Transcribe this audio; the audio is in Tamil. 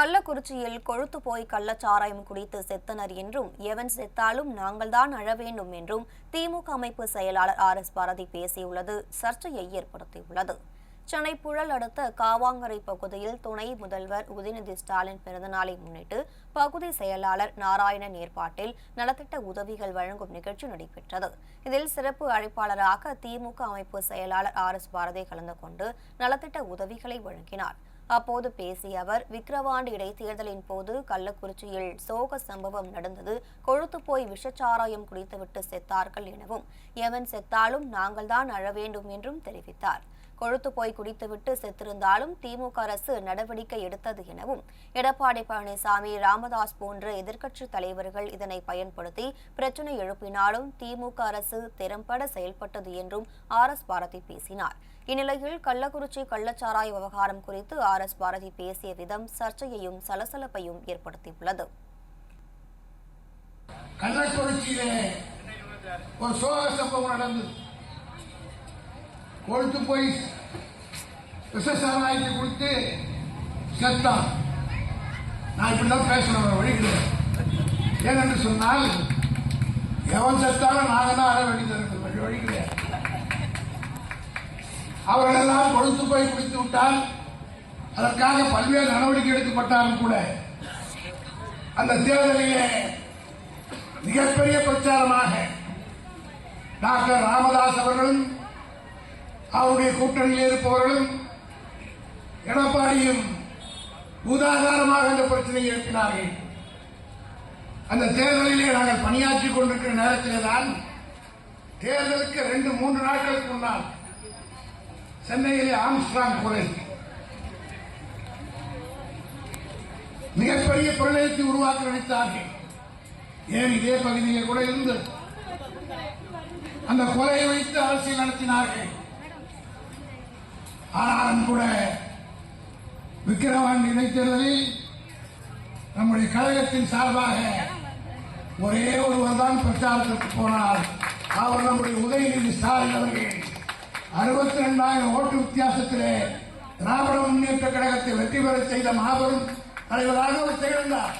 கள்ளக்குறிச்சியில் கொழுத்து போய் கள்ளச்சாராயம் குடித்து செத்தனர் என்றும் எவன் செத்தாலும் நாங்கள்தான் அழ வேண்டும் என்றும் திமுக அமைப்பு செயலாளர் ஆர் எஸ் பாரதி பேசியுள்ளது சர்ச்சையை ஏற்படுத்தியுள்ளது. சென்னை புழல் அடுத்த காவாங்கரை பகுதியில் துணை முதல்வர் உதயநிதி ஸ்டாலின் பிறந்தநாளை முன்னிட்டு பகுதி செயலாளர் நாராயணன் ஏற்பாட்டில் நலத்திட்ட உதவிகள் வழங்கும் நிகழ்ச்சி நடைபெற்றது. இதில் சிறப்பு அழைப்பாளராக திமுக அமைப்பு செயலாளர் ஆர் எஸ் பாரதி கலந்து கொண்டு நலத்திட்ட உதவிகளை வழங்கினார். அப்போது பேசிய அவர் விக்கிரவாண்டி இடைத்தேர்தலின் போது கள்ளக்குறிச்சியில் சோக சம்பவம் நடந்தது. கொழுத்து போய் விஷச்சாராயம் குடித்துவிட்டு செத்தார்கள் எனவும் எவன் செத்தாலும் நாங்கள்தான் அழ வேண்டும் என்றும் தெரிவித்தார். கொழுத்து போய் குடித்துவிட்டு செத்திருந்தாலும் திமுக அரசு நடவடிக்கை எடுத்தது எனவும் எடப்பாடி பழனிசாமி ராமதாஸ் போன்ற எதிர்க்கட்சி தலைவர்கள் இதனை பயன்படுத்தி பிரச்சினை எழுப்பினாலும் திமுக அரசு திறம்பட செயல்பட்டது என்றும் ஆர் எஸ் பாரதி பேசினார். இந்நிலையில் கள்ளக்குறிச்சி கள்ளச்சாராய விவகாரம் குறித்து ஆர் எஸ் பாரதி பேசிய விதம் சர்ச்சையையும் சலசலப்பையும் ஏற்படுத்தியுள்ளது. கள்ளக்குறிச்சியிலே ஒரு சோக சம்பவம் நடந்தது. கொழுத்து போய் விசசாராயத்தை கொடுத்து செத்தான் நான் இப்படிதான் பேசணும் வழி கிடையாது. ஏனென்று சொன்னால் எவன் செத்தாலும் நாங்கள் தான் அற வேண்டியது இருக்குது வழி கிடையாது. அவர்களெல்லாம் கொழுத்து போய் குடித்து விட்டால் அதற்காக பல்வேறு நடவடிக்கை எடுக்கப்பட்டாலும் கூட அந்த தேர்தலிலே மிகப்பெரிய பிரச்சாரமாக டாக்டர் ராமதாஸ் அவர்களும் அவருடைய கூட்டணியில் இருப்பவர்களும் எடப்பாடியும் உதாகாரமாக இந்த பிரச்சனையை எழுப்பினார்கள். அந்த தேர்தலிலே நாங்கள் பணியாற்றிக் கொண்டிருக்கிற நேரத்திலே தான் தேர்தலுக்கு ரெண்டு மூன்று நாட்களுக்கு முன்னால் சென்னையிலே ஆம்ஸ்ட்ராங் கொலை. மிகப்பெரிய பிரளயத்தை உருவாக்க நினைத்தார்கள். ஏன் இதே பகுதியில் கூட இருந்து? அந்த கொலையை வைத்து அரசியல் நடத்தினார்கள். ஆனாலும் கூட விக்கிரவாண்டி இடைத்தேர்தலில் நம்முடைய கழகத்தின் சார்பாக ஒரே ஒருவர் தான் பிரச்சாரத்திற்கு போனார் அவர் நம்முடைய உதயநிதி ஸ்டாலின் அவர்கள் அறுபத்தி ரெண்டாயிரம் ஓட்டு வித்தியாசத்திலே திராவிட முன்னேற்ற கழகத்தை வெற்றி பெற செய்த மாபெரும் தலைவராக அவர் திகழ்ந்தார்